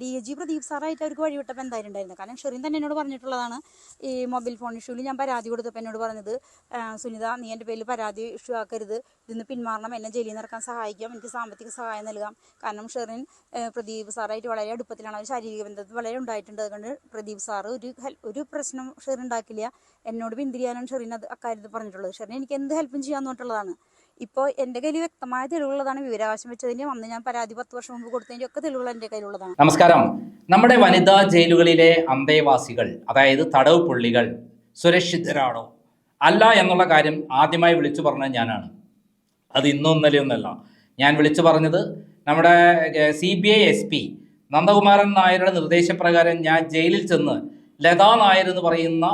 D A G Pradeep സാറായിട്ട് അവർക്ക് വഴിവിട്ടപ്പോൾ എന്തായാലും ഉണ്ടായിരുന്നു കാരണം ഷെറിൻ തന്നെ എന്നോട് പറഞ്ഞിട്ടുള്ളതാണ് ഈ മൊബൈൽ ഫോൺ ഇഷ്യൂവിൽ ഞാൻ പരാതി കൊടുത്തപ്പോൾ എന്നോട് പറഞ്ഞത് സുനിത നീ എന്റെ പേരിൽ പരാതി ഇഷ്യൂ ആക്കരുത്. ഇതിന്ന് പിന്മാറണം. എന്നെ ജയിലിൽ നിന്ന് ഇറക്കാൻ സഹായിക്കാം. എനിക്ക് സാമ്പത്തിക സഹായം നൽകാം. കാരണം ഷെറിൻ പ്രദീപ് സാറായിട്ട് വളരെ അടുപ്പത്തിലാണ് അവർ ശാരീരിക ബന്ധത്തിൽ വളരെ ഉണ്ടായിട്ടുണ്ട്. അതുകൊണ്ട് പ്രദീപ് സാറ് ഒരു ഒരു പ്രശ്നം ഷെറിൻ ഉണ്ടാക്കില്ല. എന്നോട് പിന്തിരിയാനാണ് ഷെറിൻ അത് അക്കാര്യത്തിൽ പറഞ്ഞിട്ടുള്ളത്. ഷെറിൻ എനിക്ക് എന്ത് ഹെൽപ്പും ചെയ്യാമെന്ന് പറഞ്ഞിട്ടുള്ളതാണ്. ഇപ്പോൾ എന്റെ കയ്യിൽ വ്യക്തമായ തെളിവുള്ളതാണ് വിവരാവകാശം വെച്ചതിന്റെ അന്ന് ഞാൻ പരാതി പത്ത് വർഷം മുമ്പ് കൊടുത്തതിന്റെ ഒക്കെ തെളിവുകൾ എന്റെ കയ്യിലുള്ളതാണ്. നമസ്കാരം. നമ്മുടെ വനിതാ ജയിലുകളിലെ അന്തേവാസികൾ അതായത് തടവ് പുള്ളികൾ സുരക്ഷിതരാണോ? അല്ല എന്നുള്ള കാര്യം ആദ്യമായി വിളിച്ചു പറഞ്ഞത് ഞാനാണ്. അത് ഇന്നും ഇന്നലെയൊന്നല്ല ഞാൻ വിളിച്ചു പറഞ്ഞത് നമ്മുടെ C B I S P Nandakumaran നായരുടെ നിർദ്ദേശപ്രകാരം ഞാൻ ജയിലിൽ ചെന്ന് ലതാ നായർ എന്ന് പറയുന്ന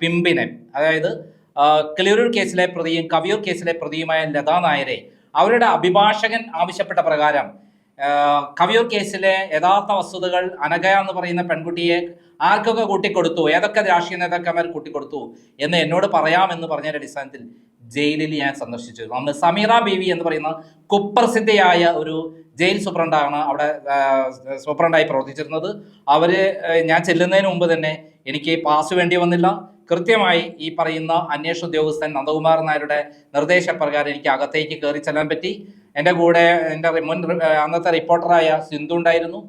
പിമ്പിനെ അതായത് ആ, കിളിയൂർ കേസിലെ പ്രതിയും കവിയൂർ കേസിലെ പ്രതിയുമായ ലതാ നായരെ അവരുടെ അഭിഭാഷകൻ ആവശ്യപ്പെട്ട പ്രകാരം കവിയൂർ കേസിലെ യഥാർത്ഥ വസ്തുതകൾ അനഗയ എന്ന് പറയുന്ന പെൺകുട്ടിയെ ആർക്കൊക്കെ കൂട്ടിക്കൊടുത്തു? ഏതൊക്കെ രാഷ്ട്രീയ നേതാക്കന്മാർ കൂട്ടിക്കൊടുത്തു? എന്ന് എന്നോട് പറയാമെന്ന് പറഞ്ഞതിന്റെ അടിസ്ഥാനത്തിൽ ജയിലിൽ ഞാൻ സന്ദർശിച്ചു. അന്ന് സമീറ ബീവി എന്ന് പറയുന്ന കുപ്രസിദ്ധയായ ഒരു ജയിൽ സൂപ്രണ്ടാണ് അവിടെ സൂപ്രണ്ടായി പ്രവർത്തിച്ചിരുന്നത്. അവർ ഞാൻ ചെല്ലുന്നതിന് മുമ്പ് തന്നെ എനിക്ക് പാസ് വേണ്ടി വന്നില്ല. കൃത്യമായി ഈ പറയുന്ന അന്വേഷണ ഉദ്യോഗസ്ഥൻ നന്ദകുമാർ നായരുടെ നിർദ്ദേശപ്രകാരം എനിക്ക് അകത്തേക്ക് കയറി ചെല്ലാൻ പറ്റി. എന്റെ കൂടെ എന്റെ മുൻ അന്നത്തെ റിപ്പോർട്ടറായ സിന്ധു ഉണ്ടായിരുന്നു.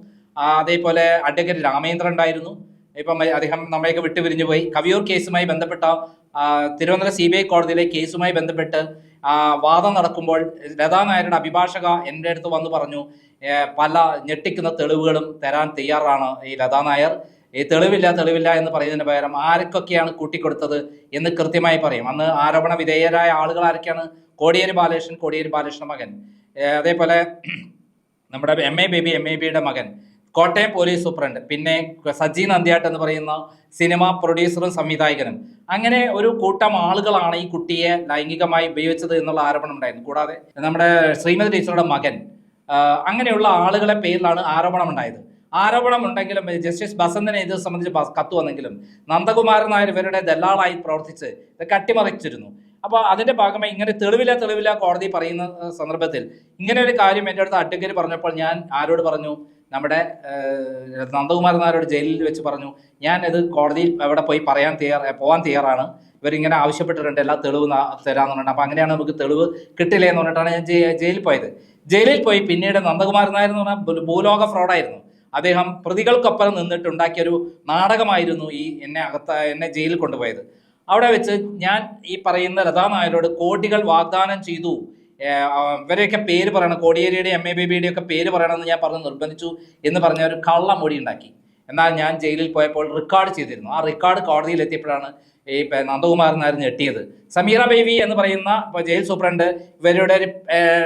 അതേപോലെ അഡ്വക്കേറ്റ് രാമേന്ദ്രൻ ഉണ്ടായിരുന്നു. ഇപ്പം അദ്ദേഹം നമ്മയൊക്കെ വിട്ടുപിരിഞ്ഞു പോയി. കവിയൂർ കേസുമായി ബന്ധപ്പെട്ട തിരുവനന്തപുരം സി ബി ഐ കോടതിയിലെ കേസുമായി ബന്ധപ്പെട്ട് വാദം നടക്കുമ്പോൾ ലതാ നായരുടെ അഭിഭാഷക എന്റെ അടുത്ത് വന്ന് പറഞ്ഞു പല ഞെട്ടിക്കുന്ന തെളിവുകളും തരാൻ തയ്യാറാണ് ഈ ലതാ നായർ. ഈ തെളിവില്ല തെളിവില്ല എന്ന് പറയുന്നതിന് പകരം ആർക്കൊക്കെയാണ് കൂട്ടിക്കൊടുത്തത് എന്ന് കൃത്യമായി പറയും. അന്ന് ആരോപണ വിധേയരായ ആളുകൾ ആരൊക്കെയാണ്? കോടിയേരി ബാലകൃഷ്ണൻ കോടിയേരി ബാലകൃഷ്ണൻ മകൻ. അതേപോലെ നമ്മുടെ M A Baby M A ബിയുടെ മകൻ. കോട്ടയം പോലീസ് സൂപ്രണ്ട്. പിന്നെ സജി നന്ദിയാട്ട് എന്ന് പറയുന്ന സിനിമ പ്രൊഡ്യൂസറും സംവിധായകനും. അങ്ങനെ ഒരു കൂട്ടം ആളുകളാണ് ഈ കുട്ടിയെ ലൈംഗികമായി ഉപയോഗിച്ചത് എന്നുള്ള ആരോപണം ഉണ്ടായിരുന്നു. കൂടാതെ നമ്മുടെ ശ്രീമതി ടീച്ചറുടെ മകൻ. അങ്ങനെയുള്ള ആളുകളെ പേരിലാണ് ആരോപണം ഉണ്ടായത് ആരോപണം ഉണ്ടെങ്കിലും ജസ്റ്റിസ് ബസന്തനെ ഇത് സംബന്ധിച്ച് കത്ത് വന്നെങ്കിലും നന്ദകുമാരൻ നായർ ഇവരുടെ ദല്ലാളായി പ്രവർത്തിച്ച് ഇത് കട്ടിമറിച്ചിരുന്നു. അപ്പോൾ അതിന്റെ ഭാഗമായി ഇങ്ങനെ തെളിവില്ല തെളിവില്ല കോടതി പറയുന്ന സന്ദർഭത്തിൽ ഇങ്ങനെ ഒരു കാര്യം എന്റെ അടുത്ത് അഡ്വക്കേറ്റ് പറഞ്ഞപ്പോൾ ഞാൻ ആരോട് പറഞ്ഞു? നമ്മുടെ നന്ദകുമാരൻ നായരോട് ജയിലിൽ വെച്ച് പറഞ്ഞു ഞാൻ ഇത് കോടതിയിൽ അവിടെ പോയി പറയാൻ തയ്യാർ പോകാൻ തയ്യാറാണ്. ഇവരിങ്ങനെ ആവശ്യപ്പെട്ടിട്ടുണ്ട് എല്ലാ തെളിവ് തരാമെന്ന് പറഞ്ഞിട്ട് അപ്പം അങ്ങനെയാണ് നമുക്ക് തെളിവ് കിട്ടില്ല എന്ന് പറഞ്ഞിട്ടാണ് ഞാൻ ജയിലിൽ പോയത്. ജയിലിൽ പോയി പിന്നീട് നന്ദകുമാരൻ നായർ എന്ന് പറഞ്ഞാൽ ഭൂലോക ഫ്രോഡായിരുന്നു. അദ്ദേഹം പ്രതികൾക്കൊപ്പം നിന്നിട്ട് ഉണ്ടാക്കിയ ഒരു നാടകമായിരുന്നു ഈ എന്നെ അകത്ത എന്നെ ജയിലിൽ കൊണ്ടുപോയത്. അവിടെ വെച്ച് ഞാൻ ഈ പറയുന്ന ലതാ നായരോട് കോടികൾ വാഗ്ദാനം ചെയ്തു. ഇവരെയൊക്കെ പേര് പറയണം. കോടിയേരിയുടെ എം എ ബേബിയുടെ ഒക്കെ പേര് പറയണമെന്ന് ഞാൻ പറഞ്ഞ് നിർബന്ധിച്ചു എന്ന് പറഞ്ഞ ഒരു കള്ളമൊഴി ഉണ്ടാക്കി. എന്നാൽ ഞാൻ ജയിലിൽ പോയപ്പോൾ റെക്കോർഡ് ചെയ്തിരുന്നു. ആ റെക്കോർഡ് കോടതിയിൽ എത്തിയപ്പോഴാണ് ഈ നന്ദകുമാറിനാർ ഞെട്ടിയത്. സമീറ ബേബി എന്ന് പറയുന്ന ജയിൽ സൂപ്രണ്ട് ഇവരുടെ ഒരു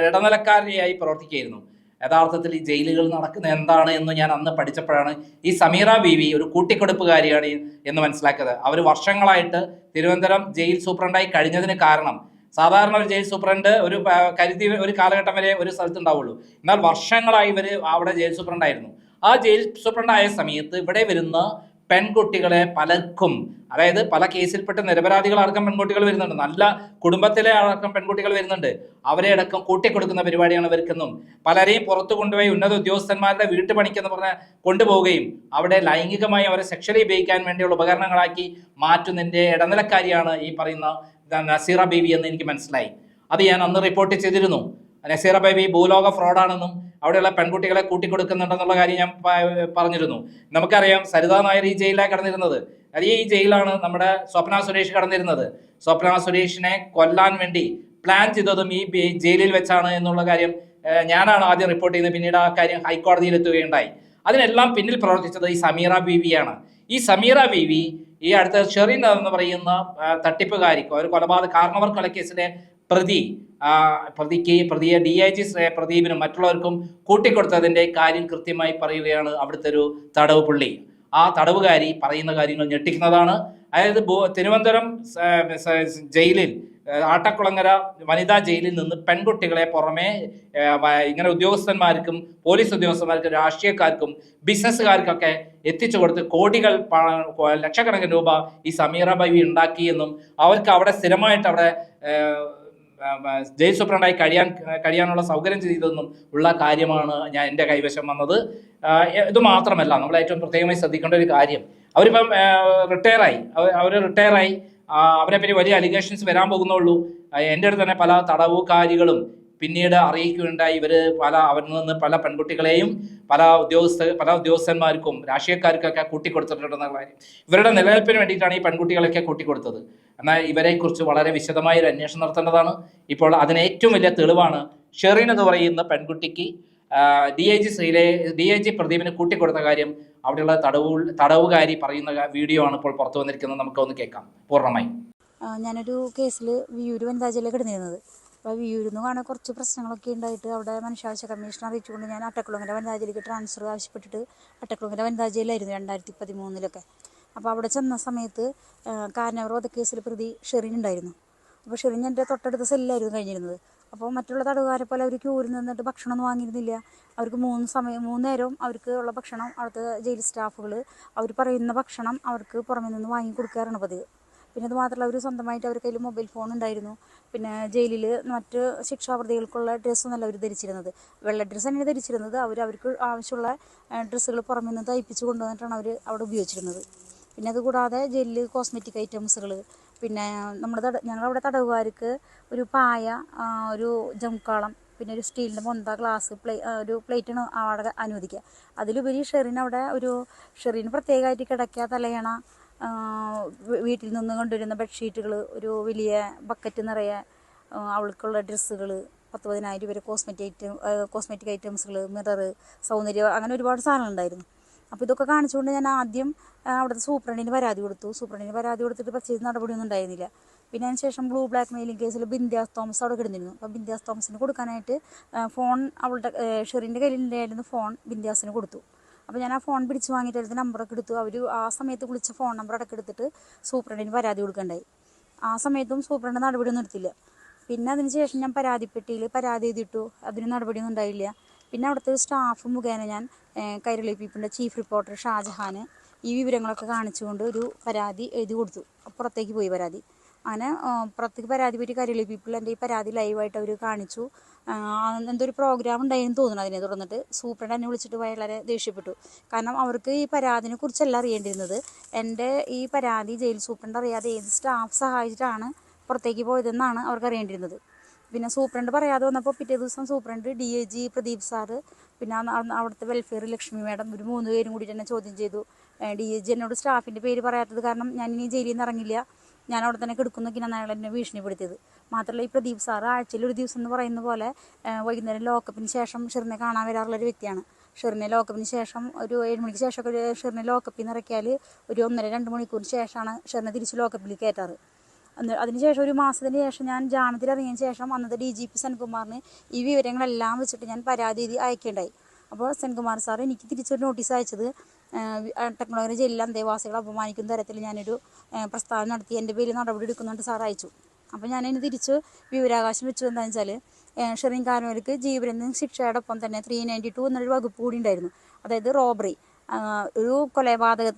ഇടനിലക്കാരിയായി പ്രവർത്തിക്കുകയായിരുന്നു. യഥാർത്ഥത്തിൽ ഈ ജയിലുകൾ നടക്കുന്ന എന്താണ് എന്ന് ഞാൻ അന്ന് പഠിച്ചപ്പോഴാണ് ഈ സമീറ ബീവി ഒരു കൂട്ടിക്കൊടുപ്പുകാരിയാണ് എന്ന് മനസ്സിലാക്കിയത്. അവർ വർഷങ്ങളായിട്ട് തിരുവനന്തപുരം ജയിൽ സൂപ്രണ്ടായി കഴിഞ്ഞതിന് കാരണം സാധാരണ ഒരു ജയിൽ സൂപ്രണ്ട് ഒരു കരുതി ഒരു കാലഘട്ടം വരെ ഒരു സ്ഥലത്ത് ഉണ്ടാവുള്ളൂ എന്നാൽ വർഷങ്ങളായി ഇവർ അവിടെ ജയിൽ സൂപ്രണ്ടായിരുന്നു. ആ ജയിൽ സൂപ്രണ്ടായ സമയത്ത് ഇവിടെ വരുന്ന പെൺകുട്ടികളെ പലർക്കും അതായത് പല കേസിൽപ്പെട്ട നിരപരാധികൾ അടക്കം പെൺകുട്ടികൾ വരുന്നുണ്ട്. നല്ല കുടുംബത്തിലെ അടക്കം പെൺകുട്ടികൾ വരുന്നുണ്ട്. അവരെ അടക്കം കൂട്ടിക്കൊടുക്കുന്ന പരിപാടിയാണ് ഇവർക്കെന്നും പലരെയും പുറത്തു കൊണ്ടുപോയി ഉന്നത ഉദ്യോഗസ്ഥന്മാരുടെ വീട്ടുപണിക്കെന്ന് പറഞ്ഞ് കൊണ്ടുപോവുകയും അവിടെ ലൈംഗികമായി അവരെ സെക്ഷലി ഉപയോഗിക്കാൻ വേണ്ടിയുള്ള ഉപകരണങ്ങളാക്കി മാറ്റുന്നതിന്റെ ഇടനിലക്കാരിയാണ് ഈ പറയുന്ന നസീറ ബേബി എന്ന് എനിക്ക് മനസ്സിലായി. അത് ഞാൻ അന്ന് റിപ്പോർട്ട് ചെയ്തിരുന്നു. നസീറ ബേബി ഭൂലോക ഫ്രോഡാണെന്നും അവിടെയുള്ള പെൺകുട്ടികളെ കൂട്ടിക്കൊടുക്കുന്നുണ്ടെന്നുള്ള കാര്യം ഞാൻ പറഞ്ഞിരുന്നു. നമുക്കറിയാം സരിതാ നായർ ഈ ജയിലിലാണ് കിടന്നിരുന്നത്. അത് ഈ ജയിലാണ് നമ്മുടെ സ്വപ്ന സുരേഷ് കടന്നിരുന്നത്. സ്വപ്ന സുരേഷിനെ കൊല്ലാൻ വേണ്ടി പ്ലാൻ ചെയ്തതും ഈ ജയിലിൽ വെച്ചാണ് എന്നുള്ള കാര്യം ഞാനാണ് ആദ്യം റിപ്പോർട്ട് ചെയ്തത്. പിന്നീട് ആ കാര്യം ഹൈക്കോടതിയിൽ എത്തുകയുണ്ടായി അതിനെല്ലാം പിന്നിൽ പ്രവർത്തിച്ചത് ഈ സമീറ ബീവിയാണ്. ഈ സമീറ ബീവി ഈ അടുത്ത ഷെറിൻ എന്ന് പറയുന്ന തട്ടിപ്പുകാരിക്കോ ഒരു കൊലപാതക കാരണവർ കൊലക്കേസിലെ പ്രതി പ്രതിക്ക് പ്രതിയെ ഡി ഐ ജി പ്രദീപിനും മറ്റുള്ളവർക്കും കൂട്ടിക്കൊടുത്തതിന്റെ കാര്യം കൃത്യമായി പറയുകയാണ് അവിടുത്തെ ഒരു തടവ് പുള്ളി. ആ തടവുകാരി പറയുന്ന കാര്യങ്ങൾ ഞെട്ടിക്കുന്നതാണ്. അതായത് തിരുവനന്തപുരം ജയിലിൽ ആട്ടക്കുളങ്ങര വനിതാ ജയിലിൽ നിന്ന് പെൺകുട്ടികളെ പുറമെ ഇങ്ങനെ ഉദ്യോഗസ്ഥന്മാർക്കും പോലീസ് ഉദ്യോഗസ്ഥന്മാർക്കും രാഷ്ട്രീയക്കാർക്കും ബിസിനസ്സുകാർക്കൊക്കെ എത്തിച്ചു കൊടുത്ത് കോടികൾ ലക്ഷക്കണക്കിന് രൂപ ഈ സമീറ ബൈവി ഉണ്ടാക്കിയെന്നും അവർക്ക് അവിടെ സ്ഥിരമായിട്ട് അവിടെ ഏഹ്, ആ, ആ, ജയിൽ സൂപ്രണ്ടായി കഴിയാൻ കഴിയാനുള്ള സൗകര്യം ചെയ്തതെന്നും ഉള്ള കാര്യമാണ് ഞാൻ എന്റെ കൈവശം വന്നത്. ഇത് മാത്രമല്ല നമ്മൾ ഏറ്റവും പ്രത്യേകമായി ശ്രദ്ധിക്കേണ്ട ഒരു കാര്യം. അവരിപ്പം റിട്ടയറായി. അവർ റിട്ടയറായി. അവരെപ്പറ്റി പറ്റി വലിയ അലിഗേഷൻസ് വരാൻ പോകുന്നുള്ളൂ. എന്റെ അടുത്ത് തന്നെ പല തടവുകാരികളും പിന്നീട് അറിയിക്കുകയുണ്ടായി. ഇവർ പല അവരിൽ നിന്ന് പല പെൺകുട്ടികളെയും പല ഉദ്യോഗസ്ഥ പല ഉദ്യോഗസ്ഥന്മാർക്കും രാഷ്ട്രീയക്കാർക്കൊക്കെ കൂട്ടിക്കൊടുത്തിട്ടുണ്ടെന്ന കാര്യം. ഇവരുടെ നിലനിൽപ്പിന് വേണ്ടിയിട്ടാണ് ഈ പെൺകുട്ടികളൊക്കെ കൂട്ടിക്കൊടുത്തത്. എന്നാൽ ഇവരെക്കുറിച്ച് വളരെ വിശദമായ ഒരു അന്വേഷണം നടത്തേണ്ടതാണ്. ഇപ്പോൾ അതിന് ഏറ്റവും വലിയ തെളിവാണ് ഷെറിൻ എന്ന് പറയുന്ന പെൺകുട്ടിക്ക് ഡി ഐ ജി ശ്രീലെ ഡി ഐ ജി പ്രദീപിന് കൂട്ടിക്കൊടുത്ത കാര്യം അവിടെയുള്ള തടവു തടവുകാരി പറയുന്ന വീഡിയോ ആണ് ഇപ്പോൾ പുറത്തു വന്നിരിക്കുന്നത്. നമുക്കൊന്ന് കേൾക്കാം. പൂർണമായി. ഞാനൊരു കേസിൽ വിയൂര് വനിതാ ജയിലിൽ കിടന്നിരുന്നത്. അപ്പോൾ കാണാൻ കുറച്ച് പ്രശ്നങ്ങളൊക്കെ ഉണ്ടായിട്ട് അവിടെ മനുഷ്യാവകാശ കമ്മീഷൻ അറിയിച്ചുകൊണ്ട് ഞാൻ അട്ടക്കുളങ്ങര വനിതാ ജയിലേക്ക് ട്രാൻസ്ഫർ ആവശ്യപ്പെട്ടിട്ട് അട്ടക്കുളങ്ങര വനിതാ ജയിലായിരുന്നു രണ്ടായിരത്തി പതിമൂന്നിലൊക്കെ അപ്പോൾ അവിടെ ചെന്ന സമയത്ത് കാരണവർ വധക്കേസിൽ പ്രതി ഷെറിൻ ഉണ്ടായിരുന്നു. അപ്പോൾ ഷെറിൻ എന്റെ തൊട്ടടുത്ത സെല്ലായിരുന്നു കഴിഞ്ഞിരുന്നത്. അപ്പോൾ മറ്റുള്ള തടവുകാരെ പോലെ അവർ ക്യൂരിൽ നിന്നിട്ട് ഭക്ഷണമൊന്നും വാങ്ങിയിരുന്നില്ല. അവർക്ക് മൂന്ന് സമയം മൂന്ന് നേരവും അവർക്ക് ഉള്ള ഭക്ഷണം അവിടുത്തെ ജയിൽ സ്റ്റാഫുകൾ അവർ പറയുന്ന ഭക്ഷണം അവർക്ക് പുറമെ നിന്ന് വാങ്ങി കൊടുക്കാറാണ് പതിവ്. പിന്നെ അത് മാത്രമല്ല അവർ സ്വന്തമായിട്ട് അവരുടെ കയ്യിൽ മൊബൈൽ ഫോൺ ഉണ്ടായിരുന്നു. പിന്നെ ജയിലിൽ മറ്റ് ശിക്ഷാപ്രതികൾക്കുള്ള ഡ്രസ്സൊന്നല്ല അവർ ധരിച്ചിരുന്നത്. വെള്ള ഡ്രസ്സ് തന്നെയാണ് ധരിച്ചിരുന്നത്. അവർ അവർക്ക് ആവശ്യമുള്ള ഡ്രസ്സുകൾ പുറമെ നിന്ന് തയ്പ്പിച്ച് കൊണ്ടുവന്നിട്ടാണ് അവർ അവിടെ ഉപയോഗിച്ചിരുന്നത്. പിന്നെ അതുകൂടാതെ ജെല്ല് കോസ്മെറ്റിക് ഐറ്റംസുകൾ പിന്നെ നമ്മുടെ തട ഞങ്ങളവിടെ തടവുകാർക്ക് ഒരു പായ ഒരു ജംകാളം പിന്നെ ഒരു സ്റ്റീലിന്റെ മൊന്ത ഗ്ലാസ് പ്ലേ ഒരു പ്ലേറ്റാണ് അവിടെ അനുവദിക്കുക. അതിലുപരി ഷെറിന് അവിടെ ഒരു ഷെറിന് പ്രത്യേകമായിട്ട് കിടക്കുക തലയണ വീട്ടിൽ നിന്ന് കൊണ്ടുവരുന്ന ബെഡ്ഷീറ്റുകൾ ഒരു വലിയ ബക്കറ്റ് നിറയെ അവൾക്കുള്ള ഡ്രസ്സുകൾ പത്ത് പതിനായിരം വരെ കോസ്മെറ്റിക് ഐറ്റം കോസ്മെറ്റിക് ഐറ്റംസുകൾ മിറർ സൗന്ദര്യം അങ്ങനെ ഒരുപാട് സാധനങ്ങളുണ്ടായിരുന്നു. അപ്പോൾ ഇതൊക്കെ കാണിച്ചുകൊണ്ട് ഞാൻ ആദ്യം അവിടുത്തെ സൂപ്രണ്ടിന് പരാതി കൊടുത്തു. സൂപ്രണ്ടിന് പരാതി കൊടുത്തിട്ട് പ്രത്യേകിച്ച് നടപടിയൊന്നും ഉണ്ടായിരുന്നില്ല. പിന്നെ അതിന് ശേഷം ബ്ലൂ ബ്ലാക്ക് മെയിലിംഗ് കേസിൽ ബിന്ദാസ് തോമസ് അവിടെ കിടന്നിരുന്നു. അപ്പോൾ ബിന്ദാസ് തോമസിന് കൊടുക്കാനായിട്ട് ഫോൺ അവളുടെ ഷെറിന്റെ കയ്യിലുണ്ടായിരുന്നു ഫോൺ ബിന്ദാസിന് കൊടുത്തു. അപ്പോൾ ഞാൻ ആ ഫോൺ പിടിച്ച് വാങ്ങിയിട്ട് അതിന്റെ നമ്പറൊക്കെ എടുത്തു. അവർ ആ സമയത്ത് വിളിച്ച ഫോൺ നമ്പർ അടക്കം എടുത്തിട്ട് സൂപ്രണ്ടിന് പരാതി കൊടുക്കണ്ടായി. ആ സമയത്തും സൂപ്രണ്ട് നടപടിയൊന്നും എടുത്തില്ല. പിന്നെ അതിന് ശേഷം ഞാൻ പരാതിപ്പെട്ടിയിൽ പരാതി എഴുതിയിട്ടു. അതിന് നടപടിയൊന്നും ഉണ്ടായില്ല. പിന്നെ അവിടുത്തെ സ്റ്റാഫ് മുഖേന ഞാൻ കൈരളി പീപ്പിന്റെ ചീഫ് റിപ്പോർട്ടർ ഷാജഹാന് ഈ വിവരങ്ങളൊക്കെ കാണിച്ചുകൊണ്ട് ഒരു പരാതി എഴുതി കൊടുത്തു. പുറത്തേക്ക് പോയി പരാതി. അങ്ങനെ പുറത്തേക്ക് പരാതി കൈരളി പീപ്പിൾ എന്റെ ഈ പരാതി ലൈവായിട്ട് അവർ കാണിച്ചു. ആ, എന്തോ ഒരു പ്രോഗ്രാം ഉണ്ടായെന്ന് തോന്നുന്നു അതിനെ തുടർന്നിട്ട്. സൂപ്രണ്ട് എന്നെ വിളിച്ചിട്ട് വളരെ ദേഷ്യപ്പെട്ടു. കാരണം അവർക്ക് ഈ പരാതിനെ കുറിച്ചല്ല അറിയേണ്ടിരുന്നത് എന്റെ ഈ പരാതി ജയിൽ സൂപ്രണ്ട് അറിയാതെ ഏത് സ്റ്റാഫ് സഹായിച്ചിട്ടാണ് പുറത്തേക്ക് പോയതെന്നാണ് അവർക്ക് അറിയേണ്ടിരുന്നത് പിന്നെ സൂപ്രണ്ട് പറയാതെ വന്നപ്പോൾ പിറ്റേ ദിവസം superintendent D A G Pradeep sir പിന്നെ അവിടുത്തെ വെൽഫെയർ ലക്ഷ്മി മാഡം ഒരു മൂന്ന് പേരും കൂടി തന്നെ ചോദ്യം ചെയ്തു. ഡി എ ജി എന്നോട് സ്റ്റാഫിന്റെ പേര് പറയാത്തത് കാരണം ഞാൻ ഇനി ജയിലിൽ നിന്ന് ഇറങ്ങില്ല. ഞാൻ അവിടെ തന്നെ കിടക്കുന്നൊക്കെയാണ് അയാൾ എന്നെ ഭീഷണിപ്പെടുത്തിയത്. മാത്രമല്ല ഈ പ്രദീപ് സാറ് ആഴ്ചയിൽ ഒരു ദിവസം എന്ന് പറയുന്ന പോലെ വൈകുന്നേരം ലോക്കപ്പിന് ശേഷം ഷെറിനെ കാണാൻ വരാറുള്ള ഒരു വ്യക്തിയാണ്. ഷെറിനെ ലോക്കപ്പിന് ശേഷം ഒരു ഏഴ് മണിക്ക് ഒരു ഷെറിനെ ലോക്കപ്പിൽ നിന്ന് ഇറക്കിയാൽ ഒരു ഒന്നര രണ്ട് മണിക്കൂറിന് ശേഷമാണ് ഷെറിനെ തിരിച്ച് ലോക്കപ്പിൽ കയറ്റാറ്. അതിനുശേഷം ഒരു മാസത്തിന് ശേഷം ഞാൻ ജാമ്യത്തിൽ ഇറങ്ങിയതിന് ശേഷം അന്നത്തെ ഡി ജി പി സെൻകുമാറിന് ഈ വിവരങ്ങളെല്ലാം വെച്ചിട്ട് ഞാൻ പരാതി അയക്കേണ്ടായി. അപ്പോൾ സെൻകുമാർ സാർ എനിക്ക് തിരിച്ചൊരു നോട്ടീസ് അയച്ചത് ടെക്നോളജി എല്ലാം അന്തേവാസികളെ അപമാനിക്കുന്ന തരത്തിൽ ഞാനൊരു പ്രസ്താവന നടത്തി. എന്റെ പേരിൽ നടപടി എടുക്കുന്നുണ്ട് സാർ അയച്ചു. അപ്പോൾ ഞാനതിന് തിരിച്ച് വിവരാകാശം വെച്ചു എന്താണെന്ന് വെച്ചാൽ ഷെറിൻ കാനോലിക്ക് ജീവപര്യന്തം ശിക്ഷയോടൊപ്പം തന്നെ ത്രീ നയന്റി ടു എന്നൊരു വകുപ്പ് കൂടി ഉണ്ടായിരുന്നു. അതായത് റോബറി ഒരു കൊലപാതക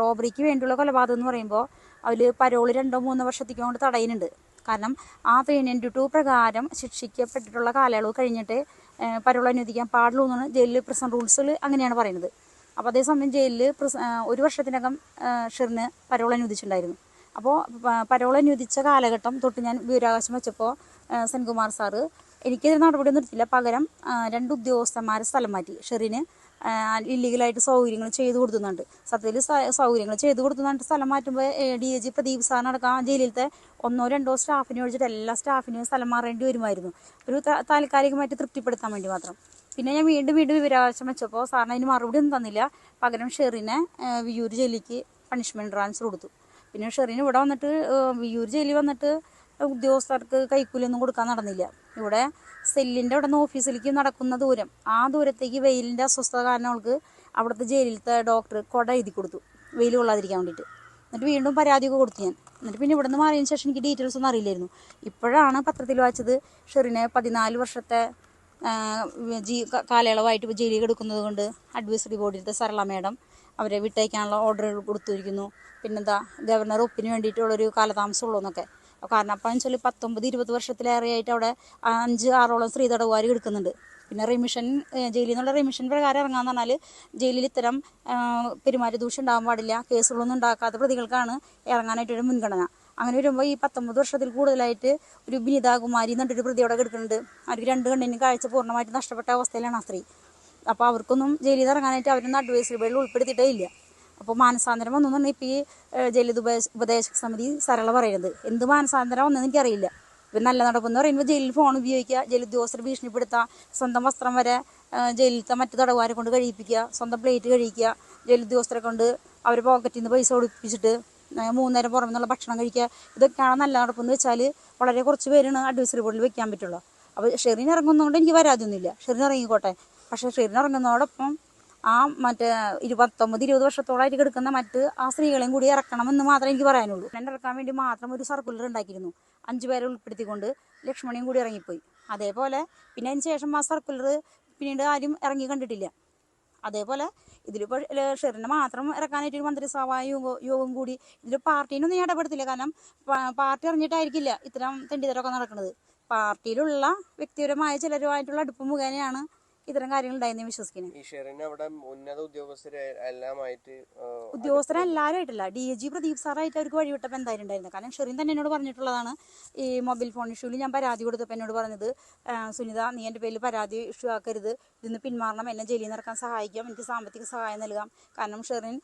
റോബറിക്ക് വേണ്ടിയുള്ള കൊലപാതകം എന്ന് പറയുമ്പോൾ അതിൽ പരോൾ രണ്ടോ മൂന്നോ വർഷത്തേക്ക് കൊണ്ട് തടയുന്നുണ്ട്. കാരണം ആ ത്രീ നയന്റി ടു പ്രകാരം ശിക്ഷിക്കപ്പെട്ടിട്ടുള്ള കാലയളവ് കഴിഞ്ഞിട്ട് പരോൾ അനുവദിക്കാൻ പാടുള്ളൂ എന്നാണ് ജയിലിൽ പ്രസൻ റൂൾസിൽ അങ്ങനെയാണ് പറയുന്നത്. അപ്പോൾ അതേസമയം ജയിലിൽ ഒരു വർഷത്തിനകം ഷിറിന് പരോൾ അനുവദിച്ചിട്ടുണ്ടായിരുന്നു. അപ്പോൾ പരോൾ അനുവദിച്ച കാലഘട്ടം തൊട്ട് ഞാൻ വിവരാവകാശം വെച്ചപ്പോൾ സെൻകുമാർ സാറ് എനിക്കെതിരെ നടപടി നിർത്തിയില്ല പകരം രണ്ട് ഉദ്യോഗസ്ഥന്മാരെ സ്ഥലം മാറ്റി. ഷെറിന് ഇല്ലീഗലായിട്ട് സൗകര്യങ്ങൾ ചെയ്തു കൊടുക്കുന്നുണ്ട് സത്യത്തിൽ സൗകര്യങ്ങൾ ചെയ്തു കൊടുക്കുന്നുണ്ട് സ്ഥലം മാറ്റുമ്പോൾ ഡി എ ജി പ്രദീപ് സാറിനടക്കം ജയിലിലത്തെ ഒന്നോ രണ്ടോ സ്റ്റാഫിനെ ഒഴിച്ചിട്ട് എല്ലാ സ്റ്റാഫിനെയും സ്ഥലം മാറേണ്ടി വരുമായിരുന്നു. ഒരു താൽക്കാലികമായിട്ട് തൃപ്തിപ്പെടുത്താൻ വേണ്ടി മാത്രം. പിന്നെ ഞാൻ വീണ്ടും വീണ്ടും വിവരാവകാശം വെച്ചപ്പോൾ സാറിന് അതിന് മറുപടി ഒന്നും തന്നില്ല. പകരം ഷെറിനെ വിയൂർ ജയിലിലേക്ക് പണിഷ്മെന്റ് ട്രാൻസ്ഫർ കൊടുത്തു. പിന്നെ ഷെറിന് ഇവിടെ വന്നിട്ട് വിയൂർ ജയിലിൽ വന്നിട്ട് ഉദ്യോഗസ്ഥർക്ക് കൈക്കൂലിയൊന്നും കൊടുക്കാൻ നടന്നില്ല. ഇവിടെ സെല്ലിന്റെ അവിടെ നിന്ന് ഓഫീസിലേക്ക് നടക്കുന്ന ദൂരം ആ ദൂരത്തേക്ക് വെയിലിന്റെ അസ്വസ്ഥത കാരണം അവൾക്ക് അവിടുത്തെ ജയിലിലത്തെ ഡോക്ടർ കൊട എഴുതി കൊടുത്തു. വെയിൽ കൊള്ളാതിരിക്കാൻ വേണ്ടിയിട്ട്. എന്നിട്ട് വീണ്ടും പരാതിയൊക്കെ കൊടുത്തു ഞാൻ. എന്നിട്ട് പിന്നെ ഇവിടെ നിന്ന് മാറിയതിന് ശേഷം എനിക്ക് ഡീറ്റെയിൽസ് ഒന്നും അറിയില്ലായിരുന്നു. ഇപ്പോഴാണ് പത്രത്തിൽ വായിച്ചത് ഷെറിനെ പതിനാല് വർഷത്തെ ജീ കാലയളവായിട്ട് ജയിലിൽ കിടക്കുന്നത് കൊണ്ട് അഡ്വൈസറി ബോർഡിലത്തെ സരള മേഡം അവരെ വിട്ടയക്കാനുള്ള ഓർഡർ കൊടുത്തിരിക്കുന്നു. പിന്നെന്താ ഗവർണർ ഒപ്പിന് വേണ്ടിയിട്ടുള്ളൊരു കാലതാമസമുള്ളൂ എന്നൊക്കെ. കാരണം അപ്പം വെച്ചാൽ പത്തൊമ്പത് ഇരുപത് വർഷത്തിലേറെയായിട്ട് അവിടെ അഞ്ച് ആറോളം സ്ത്രീ തടവുകാർ കിടക്കുന്നുണ്ട്. പിന്നെ റിമിഷൻ ജയിലിൽ നിന്നുള്ള റിമിഷൻ പ്രകാരം ഇറങ്ങാന്ന് പറഞ്ഞാൽ ജയിലിൽ ഇത്തരം പെരുമാറ്റ ദൂഷ്യം ഉണ്ടാകാൻ പാടില്ല. കേസുകളൊന്നും ഉണ്ടാക്കാത്ത പ്രതികൾക്കാണ് ഇറങ്ങാനായിട്ടൊരു മുൻഗണന. അങ്ങനെ വരുമ്പോൾ ഈ പത്തൊമ്പത് വർഷത്തിൽ കൂടുതലായിട്ട് ഒരു ബിനിതാകുമാരി എന്നിട്ടൊരു പ്രതിയോടെ കിടക്കുന്നുണ്ട്. അവർക്ക് രണ്ട് കണ്ണിനും കാഴ്ച പൂർണമായിട്ട് നഷ്ടപ്പെട്ട അവസ്ഥയിലാണ് ആ സ്ത്രീ. അപ്പോൾ അവർക്കൊന്നും ജയിലിൽ ഇറങ്ങാനായിട്ട് അവരൊന്നും അഡ്വൈസറി ബോർഡിൽ ഉൾപ്പെടുത്തിയിട്ടേ ഇല്ല. അപ്പോൾ മാനസാന്തരം വന്നു പറഞ്ഞാൽ ഇപ്പോൾ ഈ ജയിലിൽ ഉപദേശ ഉപദേശക സമിതി സരള പറയുന്നത്. എന്ത് മാനസാന്തരം വന്നതെന്ന് എനിക്കറിയില്ല. ഇപ്പം നല്ല നടപ്പെന്ന് പറയുമ്പോൾ ജയിലിൽ ഫോൺ ഉപയോഗിക്കുക ജയിൽ ഉദ്യോഗസ്ഥർ ഭീഷണിപ്പെടുത്തുക സ്വന്തം വസ്ത്രം വരെ ജയിലിലത്തെ മറ്റു തടവുകാരെ കൊണ്ട് കഴിയിപ്പിക്കുക സ്വന്തം പ്ലേറ്റ് കഴിക്കുക ജയിൽ ഉദ്യോഗസ്ഥരെ കൊണ്ട് അവർ പോക്കറ്റിൽ നിന്ന് പൈസ ഒളിപ്പിച്ചിട്ട് ഏഹ് മൂന്ന് നേരം പുറമെ നിന്നുള്ള ഭക്ഷണം കഴിക്കുക. ഇതൊക്കെയാണ് നല്ല നടപ്പെന്ന് വെച്ചാൽ വളരെ കുറച്ച് പേരാണ് അഡ്വൈസറി ബോർഡിൽ വെക്കാൻ പറ്റുള്ളൂ. അപ്പോൾ ഷെറിൻ ഇറങ്ങുന്നതുകൊണ്ട് എനിക്ക് വരാതൊന്നുമില്ല ഷെറിൻ ഇറങ്ങിക്കോട്ടെ. പക്ഷേ ഷെറിൻ ഇറങ്ങുന്നതോടൊപ്പം ആ മറ്റേ ഇരുപത്തൊമ്പത് ഇരുപത് വർഷത്തോളമായിട്ട് കിടക്കുന്ന മറ്റ് ആ സ്ത്രീകളെയും കൂടി ഇറക്കണമെന്ന് മാത്രമേ എനിക്ക് പറയാനുള്ളൂ. എന്നെ ഇറക്കാൻ വേണ്ടി മാത്രം ഒരു സർക്കുലർ ഉണ്ടാക്കിയിരുന്നു. അഞ്ചു പേരെ ഉൾപ്പെടുത്തിക്കൊണ്ട് ലക്ഷ്മണിയും കൂടി ഇറങ്ങിപ്പോയി. അതേപോലെ പിന്നെ അതിന് ശേഷം ആ സർക്കുലർ പിന്നീട് ആരും ഇറങ്ങി കണ്ടിട്ടില്ല. അതേപോലെ ഇതിലിപ്പോൾ ഷെറിനെ മാത്രം ഇറക്കാനായിട്ട് ഒരു മന്ത്രിസഭാ യോഗം കൂടി ഇതിൽ പാർട്ടീനൊന്നും ഞാൻ ഇടപെടുത്തില്ല. കാരണം പാർട്ടി അറിഞ്ഞിട്ടായിരിക്കില്ല ഇത്തരം തെണ്ടിത്തരമൊക്കെ നടക്കുന്നത് പാർട്ടിയിലുള്ള വ്യക്തിപരമായ ചിലരുമായിട്ടുള്ള അടുപ്പ് മുഖേനയാണ് ഇത്തരം കാര്യങ്ങൾ ഉണ്ടായെന്ന് വിശ്വസിക്കുന്നത് ഈ ഷെറിന് അവിടെ ഉന്നത ഉദ്യോഗസ്ഥരെ എല്ലാമായിട്ട് ആയിട്ടില്ല ഡി എ ജി പ്രദീപ് സാറായിട്ട് അവർക്ക് വഴിവിട്ടപ്പോൾ എന്തായാലും ഉണ്ടായിരുന്നു കാരണം ഷെറിൻ തന്നെ എന്നോട് പറഞ്ഞിട്ടുള്ളതാണ് ഈ മൊബൈൽ ഫോൺ ഇഷ്യൂവിൽ ഞാൻ പരാതി കൊടുത്തപ്പോൾ എന്നോട് പറഞ്ഞത് സുനിത നീ എന്റെ പേരിൽ പരാതി ഇഷ്യൂ ആക്കരുത്. ഇതിന്ന് പിന്മാറണം. എന്നെ ജയിലിൽ നിന്ന് ഇറക്കാൻ സഹായിക്കാം. എനിക്ക് സാമ്പത്തിക സഹായം നൽകാം. കാരണം ഷെറിൻ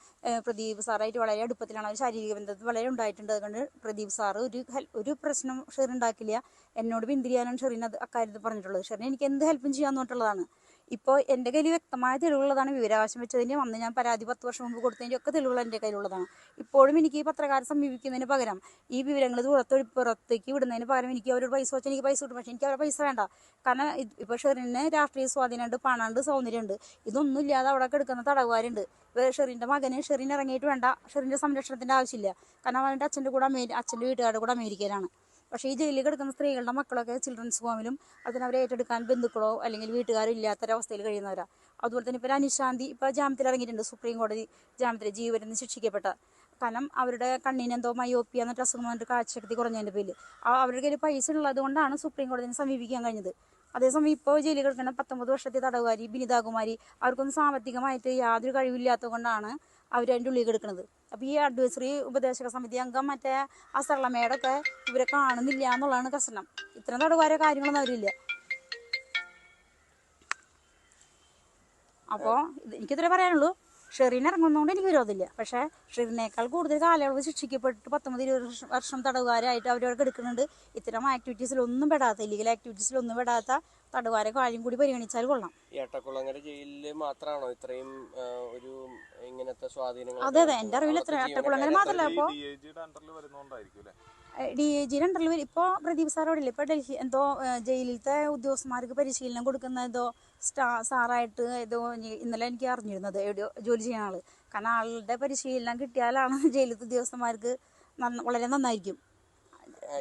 പ്രദീപ് സാറായിട്ട് വളരെ അടുപ്പത്തിലാണ്. അവർ ശാരീരിക ബന്ധത്തിൽ വളരെ ഉണ്ടായിട്ടുണ്ട്. അതുകൊണ്ട് പ്രദീപ് സാറ് ഒരു ഒരു പ്രശ്നം ഷെറിൻ ഉണ്ടാക്കില്ല. എന്നോട് പിന്തിരിയാനാണ് ഷെറിൻ അത് അക്കാര്യത്തിൽ പറഞ്ഞിട്ടുള്ളത്. ഷെറിൻ എനിക്ക് എന്ത് ഹെൽപ്പും ചെയ്യാൻ പറഞ്ഞിട്ടുള്ളതാണ്. ഇപ്പോൾ എന്റെ കയ്യിൽ വ്യക്തമായ തെളിവുള്ളതാണ് വിവരാവകാശം വെച്ചതിന്റെ അന്ന് ഞാൻ പരാതി പത്ത് വർഷം മുമ്പ് കൊടുത്തതിന്റെ ഒക്കെ തെളിവുകൾ എന്റെ കയ്യിലുള്ളതാണ്. ഇപ്പോഴും എനിക്ക് ഈ പത്രക്കാരെ സമീപിക്കുന്നതിന് പകരം ഈ വിവരങ്ങൾ പുറത്ത് പുറത്തേക്ക് വിടുന്നതിന് പകരം എനിക്ക് അവരോട് പൈസ വെച്ചാൽ എനിക്ക് പൈസ കിട്ടും. പക്ഷേ എനിക്ക് അവരുടെ പൈസ വേണ്ട. കാരണം ഇപ്പോൾ ഷെറിന് രാഷ്ട്രീയ സ്വാധീനമുണ്ട് പണമുണ്ട് സൗന്ദര്യമുണ്ട്. ഇതൊന്നും ഇല്ലാതെ അവിടെ കിടക്കുന്ന തടവുകാരുണ്ട്. ഷെറിന്റെ മകന് ഷെറിൻ ഇറങ്ങിയിട്ട് വേണ്ട ഷെറിന്റെ സംരക്ഷണത്തിന്റെ ആവശ്യമില്ല. കാരണം അവന്റെ അച്ഛന്റെ കൂടെ അമേരി അച്ഛന്റെ വീട്ടുകാരുടെ കൂടെ അമേരിക്കയിലാണ്. പക്ഷേ ഈ ജയിലിൽ കിടക്കുന്ന സ്ത്രീകളുടെ മക്കളൊക്കെ ചിൽഡ്രൻസ് ഹോമിലും അതിന് അവരെ ഏറ്റെടുക്കാൻ ബന്ധുക്കളോ അല്ലെങ്കിൽ വീട്ടുകാരോ ഇല്ലാത്തൊരവസ്ഥയിൽ കഴിയുന്നവരാ. അതുപോലെ തന്നെ ഇപ്പോൾ അനുശാന്തി ഇപ്പോൾ ജാമ്യത്തിൽ ഇറങ്ങിയിട്ടുണ്ട്. സുപ്രീം കോടതി ജാമ്യത്തിൽ ജീവനെന്ന് ശിക്ഷിക്കപ്പെട്ട കാരണം അവരുടെ കണ്ണിന് എന്തോ മയോപ്പിയ എന്നിട്ട് അസുഖം വന്നിട്ട് കാഴ്ചശക്തി കുറഞ്ഞതിന്റെ പേരിൽ അവരുടെ കയ്യിൽ പൈസ ഉള്ളത് കൊണ്ടാണ് സുപ്രീം കോടതിനെ സമീപിക്കാൻ കഴിഞ്ഞത്. അതേസമയം ഇപ്പോൾ ജയിലിൽ കിടക്കുന്ന പത്തൊമ്പത് വർഷത്തെ തടവുകാരി ബിനിതാകുമാരി അവർക്കൊന്നും സാമ്പത്തികമായിട്ട് യാതൊരു കഴിവില്ലാത്തത് കൊണ്ടാണ് അവർ അതിന്റെ ഉള്ളിൽ കിടക്കുന്നത് അപ്പോൾ ഈ അഡ്വൈസറി ഉപദേശക സമിതി അംഗം മറ്റേ ആ സരളമേടൊക്കെ ഇവരെ കാണുന്നില്ല എന്നുള്ളതാണ് പ്രശ്നം. ഇത്ര തടവുകാരോ കാര്യങ്ങളൊന്നും അവരില്ല. അപ്പോൾ എനിക്കിത്രേ പറയാനുള്ളൂ. ഷെറിൻ ഇറങ്ങുന്നതുകൊണ്ട് എനിക്ക് വിരോധമില്ല. പക്ഷേ ഷെറിനേക്കാൾ കൂടുതൽ കാലയളവ് ശിക്ഷിക്കപ്പെട്ടിട്ട് പത്തൊമ്പത് ഇരുപത് വർഷം- തടവുകാരായിട്ട് അവരവിടെ എടുക്കുന്നുണ്ട് ഇത്തരം ആക്ടിവിറ്റീസിലൊന്നും പെടാത്ത ഇല്ലീഗൽ ആക്ടിവിറ്റീസിലൊന്നും പെടാത്ത തടവുകാരെ കാര്യം കൂടി പരിഗണിച്ചാൽ കൊള്ളാം. ഏട്ടക്കുളങ്ങര ജയിലിൽ മാത്രമാണോ ഇത്രയും ഒരു ഇങ്ങനത്തെ സ്വാധീനങ്ങൾ അതെ അതെ. എന്റെ അറിവിൽ എത്ര ഏട്ടക്കുളങ്ങര മാത്രമല്ല. അപ്പോൾ ഡി ഐ ജിയുടെ അണ്ടറിൽ വരും ജി ഇപ്പോൾ പ്രദീപ് സാറോടില്ല ഇപ്പോൾ ഡൽഹി എന്തോ ജയിലിലത്തെ ഉദ്യോഗസ്ഥന്മാർക്ക് പരിശീലനം കൊടുക്കുന്ന എന്തോ സ്റ്റാ സാറായിട്ട് ഏതോ ഇന്നലെ എനിക്ക് അറിഞ്ഞിരുന്നത് എവിടെയോ ജോലി ചെയ്യുന്ന ആൾ കാരണം ആളുടെ പരിശീലനം കിട്ടിയാലാണ് ജയിലിലത്തെ ഉദ്യോഗസ്ഥന്മാർക്ക് വളരെ നന്നായിരിക്കും.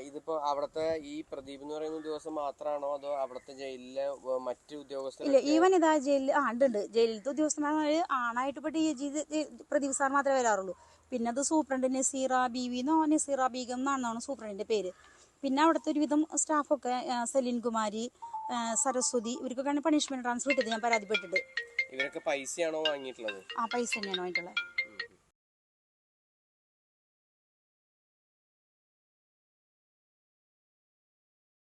ഇതിപ്പോ അവിടുത്തെ ഈ പ്രദീപ് എന്ന് പറയുന്ന ഉദ്യോഗസ്ഥൻ മാത്രമാണോ അതോ അവിടുത്തെ ജയിലിലെ മറ്റു ഉദ്യോഗസ്ഥ ഇല്ല ഈവൻ ഈ വനിതാ ജയിലിൽ ആ ഉണ്ട് ഉണ്ട്. ജയിലിലത്തെ ഉദ്യോഗസ്ഥന്മാർ ആണായിട്ട് ഇപ്പോൾ D A G Pradeep sir മാത്രമേ വരാറുള്ളൂ. പിന്നെ അത് സൂപ്രണ്ട് നസീറ ബി വി എന്നോ നസീറ ബീഗം എന്നാണെന്നാണ് സൂപ്രണ്ടിന്റെ പേര്. പിന്നെ അവിടുത്തെ ഒരുവിധം സ്റ്റാഫൊക്കെ സലീൻ കുമാരി സരസ്വതി ഇവർക്കൊക്കെയാണ് പണിഷ്മെന്റ് ട്രാൻസ്ഫർ കിട്ടിയത് ഞാൻ പരാതിപ്പെട്ടിട്ട്. ഇവരൊക്കെ പൈസയാണോ വാങ്ങിയിട്ടുള്ളത്? ആ പൈസ തന്നെയാണ് വാങ്ങിയിട്ടുള്ളത്.